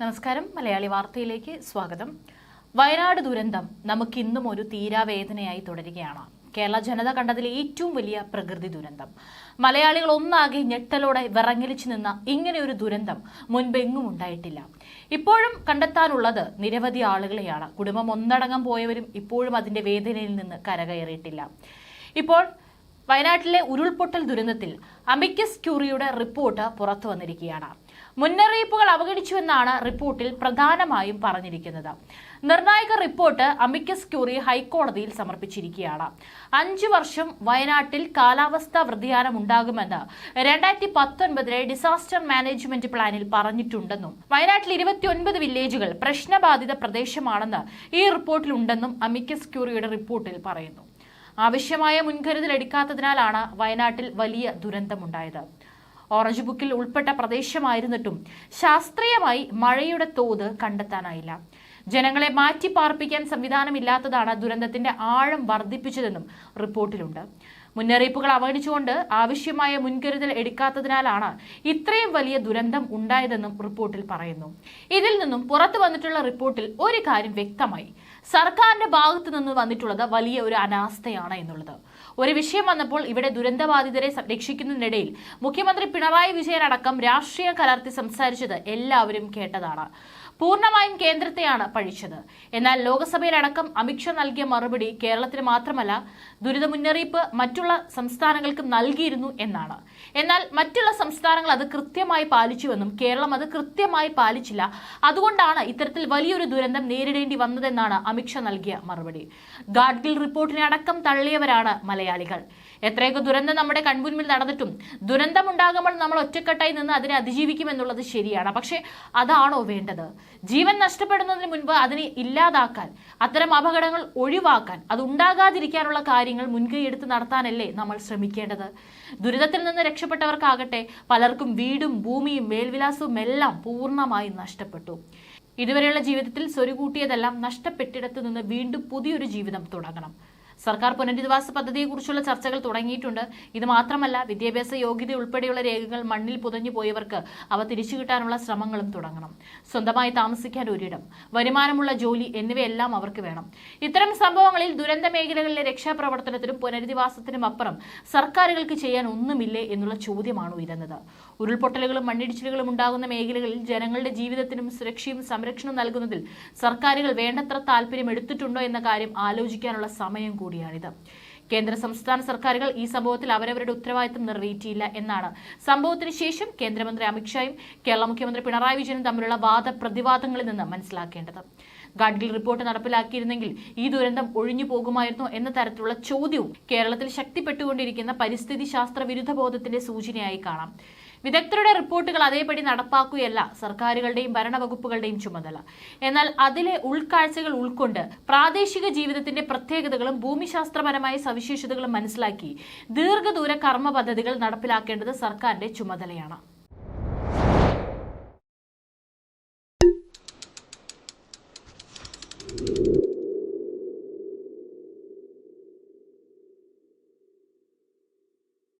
നമസ്കാരം. മലയാളി വാർത്തയിലേക്ക് സ്വാഗതം. വയനാട് ദുരന്തം നമുക്കിന്നും ഒരു തീരാവേദനയായി തുടരുകയാണ്. കേരള ജനത കണ്ടതിലെ ഏറ്റവും വലിയ പ്രകൃതി ദുരന്തം. മലയാളികൾ ഒന്നാകെ ഞെട്ടലോടെ വിറങ്ങലിച്ചു നിന്ന ഇങ്ങനെ ഒരു ദുരന്തം മുൻപെങ്ങും ഉണ്ടായിട്ടില്ല. ഇപ്പോഴും കണ്ടെത്താനുള്ളത് നിരവധി ആളുകളെയാണ്. കുടുംബം ഒന്നടങ്കം പോയവരും ഇപ്പോഴും അതിന്റെ വേദനയിൽ നിന്ന് കരകയറിയിട്ടില്ല. ഇപ്പോൾ വയനാട്ടിലെ ഉരുൾപൊട്ടൽ ദുരന്തത്തിൽ അമിക്കസ് ക്യൂറിയുടെ റിപ്പോർട്ട് പുറത്തു വന്നിരിക്കുകയാണ്. മുന്നറിയിപ്പുകൾ അവഗണിച്ചുവെന്നാണ് റിപ്പോർട്ടിൽ പ്രധാനമായും പറഞ്ഞിരിക്കുന്നത്. നിർണായക റിപ്പോർട്ട് അമിക്കസ് ക്യൂറി ഹൈക്കോടതിയിൽ സമർപ്പിച്ചിരിക്കുകയാണ്. അഞ്ചു വർഷം വയനാട്ടിൽ കാലാവസ്ഥാ വ്യതിയാനം ഉണ്ടാകുമെന്ന് രണ്ടായിരത്തി പത്തൊൻപതിലെ ഡിസാസ്റ്റർ മാനേജ്മെന്റ് പ്ലാനിൽ പറഞ്ഞിട്ടുണ്ടെന്നും വയനാട്ടിൽ ഇരുപത്തിയൊൻപത് വില്ലേജുകൾ പ്രശ്നബാധിത പ്രദേശമാണെന്ന് ഈ റിപ്പോർട്ടിലുണ്ടെന്നും അമിക്കസ് ക്യൂറിയുടെ റിപ്പോർട്ടിൽ പറയുന്നു. ആവശ്യമായ മുൻകരുതൽ എടുക്കാത്തതിനാലാണ് വയനാട്ടിൽ വലിയ ദുരന്തമുണ്ടായത്. ഓറഞ്ച് ബുക്കിൽ ഉൾപ്പെട്ട പ്രദേശമായിരുന്നിട്ടും ശാസ്ത്രീയമായി മഴയുടെ തോത് കണ്ടെത്താനായില്ല. ജനങ്ങളെ മാറ്റി പാർപ്പിക്കാൻ സംവിധാനമില്ലാത്തതാണ് ദുരന്തത്തിന്റെ ആഴം വർദ്ധിപ്പിച്ചതെന്നും റിപ്പോർട്ടിലുണ്ട്. മുന്നറിയിപ്പുകൾ അവഗണിച്ചുകൊണ്ട് ആവശ്യമായ മുൻകരുതൽ എടുക്കാത്തതിനാലാണ് ഇത്രയും വലിയ ദുരന്തം ഉണ്ടായതെന്നും റിപ്പോർട്ടിൽ പറയുന്നു. ഇതിൽ നിന്നും പുറത്തു വന്നിട്ടുള്ള റിപ്പോർട്ടിൽ ഒരു കാര്യം വ്യക്തമായി. സർക്കാരിന്റെ ഭാഗത്തു നിന്ന് വന്നിട്ടുള്ളത് വലിയ ഒരു അനാസ്ഥയാണ് എന്നുള്ളത്. ഒരു വിഷയം വന്നപ്പോൾ ഇവിടെ ദുരന്തബാധിതരെ രക്ഷിക്കുന്നതിനിടയിൽ മുഖ്യമന്ത്രി പിണറായി വിജയൻ അടക്കം രാഷ്ട്രീയ കലർത്തി സംസാരിച്ചത് എല്ലാവരും കേട്ടതാണ്. പൂർണമായും കേന്ദ്രത്തെയാണ് പഴിച്ചത്. എന്നാൽ ലോക്സഭയിലടക്കം അമിത്ഷാ നൽകിയ മറുപടി കേരളത്തിന് മാത്രമല്ല ദുരിത മുന്നറിയിപ്പ് മറ്റുള്ള സംസ്ഥാനങ്ങൾക്കും നൽകിയിരുന്നു എന്നാണ്. എന്നാൽ മറ്റുള്ള സംസ്ഥാനങ്ങൾ അത് കൃത്യമായി പാലിച്ചുവെന്നും കേരളം അത് കൃത്യമായി പാലിച്ചില്ല. അതുകൊണ്ടാണ് ഇത്തരത്തിൽ വലിയൊരു ദുരന്തം നേരിടേണ്ടി വന്നതെന്നാണ് അമിത്ഷാ നൽകിയ മറുപടി. ഗാഡ്ഗിൽ റിപ്പോർട്ടിനെ അടക്കം തള്ളിയവരാണ് മലയാളികൾ. എത്രയൊക്കെ ദുരന്തം നമ്മുടെ കൺമുൻപിൽ നടന്നിട്ടും ദുരന്തമുണ്ടാകുമ്പോൾ നമ്മൾ ഒറ്റക്കെട്ടായി നിന്ന് അതിനെ അതിജീവിക്കും അതിജീവിക്കുമെന്നുള്ളത് ശരിയാണ്. പക്ഷേ അതാണോ വേണ്ടത്? ജീവൻ നഷ്ടപ്പെടുന്നതിന് മുൻപ് അതിനെ ഇല്ലാതാക്കാൻ അത്തരം അപകടങ്ങൾ ഒഴിവാക്കാൻ അത് ഉണ്ടാകാതിരിക്കാനുള്ള കാര്യങ്ങൾ മുൻകൈ എടുത്ത് നടത്താനല്ലേ നമ്മൾ ശ്രമിക്കേണ്ടത്? ദുരിതത്തിൽ നിന്ന് രക്ഷപ്പെട്ടവർക്കാകട്ടെ പലർക്കും വീടും ഭൂമിയും മേൽവിലാസവും എല്ലാം പൂർണമായി നഷ്ടപ്പെട്ടു. ഇതുവരെയുള്ള ജീവിതത്തിൽ സ്വരുകൂട്ടിയതെല്ലാം നഷ്ടപ്പെട്ടിടത്തു നിന്ന് വീണ്ടും പുതിയൊരു ജീവിതം തുടങ്ങണം. സർക്കാർ പുനരധിവാസ പദ്ധതിയെക്കുറിച്ചുള്ള ചർച്ചകൾ തുടങ്ങിയിട്ടുണ്ട്. ഇത് മാത്രമല്ല വിദ്യാഭ്യാസ യോഗ്യത ഉൾപ്പെടെയുള്ള രേഖകൾ മണ്ണിൽ പുതഞ്ഞു പോയവർക്ക് അവ തിരിച്ചു കിട്ടാനുള്ള ശ്രമങ്ങളും തുടങ്ങണം. സ്വന്തമായി താമസിക്കാൻ ഒരിടം വരുമാനമുള്ള ജോലി എന്നിവയെല്ലാം അവർക്ക് വേണം. ഇത്തരം സംഭവങ്ങളിൽ ദുരന്ത മേഖലകളിലെ രക്ഷാപ്രവർത്തനത്തിനും പുനരധിവാസത്തിനും അപ്പുറം സർക്കാരുകൾക്ക് ചെയ്യാൻ ഒന്നുമില്ലേ എന്നുള്ള ചോദ്യമാണ് ഉയരുന്നത്. ഉരുൾപൊട്ടലുകളും മണ്ണിടിച്ചിലുകളും ഉണ്ടാകുന്ന മേഖലകളിൽ ജനങ്ങളുടെ ജീവിതത്തിനും സുരക്ഷയും സംരക്ഷണവും നൽകുന്നതിൽ സർക്കാരുകൾ വേണ്ടത്ര താല്പര്യം എടുത്തിട്ടുണ്ടോ എന്ന കാര്യം ആലോചിക്കാനുള്ള സമയം കൂടിയാണിത്. കേന്ദ്ര സംസ്ഥാന സർക്കാരുകൾ ഈ സംഭവത്തിൽ അവരവരുടെ ഉത്തരവാദിത്തം നിറവേറ്റിയില്ല എന്നാണ്. സംഭവത്തിന് ശേഷം കേന്ദ്രമന്ത്രി അമിത്ഷായും കേരള മുഖ്യമന്ത്രി പിണറായി വിജയനും തമ്മിലുള്ള വാദപ്രതിവാദങ്ങളിൽ നിന്ന് മനസ്സിലാക്കേണ്ടത്. ഗാഡ്ഗിൽ റിപ്പോർട്ട് നടപ്പിലാക്കിയിരുന്നെങ്കിൽ ഈ ദുരന്തം ഒഴിഞ്ഞു പോകുമായിരുന്നു എന്ന തരത്തിലുള്ള ചോദ്യവും കേരളത്തിൽ ശക്തിപ്പെട്ടുകൊണ്ടിരിക്കുന്ന പരിസ്ഥിതി ശാസ്ത്ര വിരുദ്ധ ബോധത്തിന്റെ സൂചനയായി കാണാം. വിദഗ്ധരുടെ റിപ്പോർട്ടുകൾ അതേപടി നടപ്പാക്കുകയല്ല സർക്കാരുകളുടെയും ഭരണവകുപ്പുകളുടെയും ചുമതല. എന്നാൽ അതിലെ ഉൾക്കാഴ്ചകൾ ഉൾക്കൊണ്ട് പ്രാദേശിക ജീവിതത്തിന്റെ പ്രത്യേകതകളും ഭൂമിശാസ്ത്രപരമായ സവിശേഷതകളും മനസ്സിലാക്കി ദീർഘദൂര കർമ്മ പദ്ധതികൾ നടപ്പിലാക്കേണ്ടത് സർക്കാരിന്റെ ചുമതലയാണ്.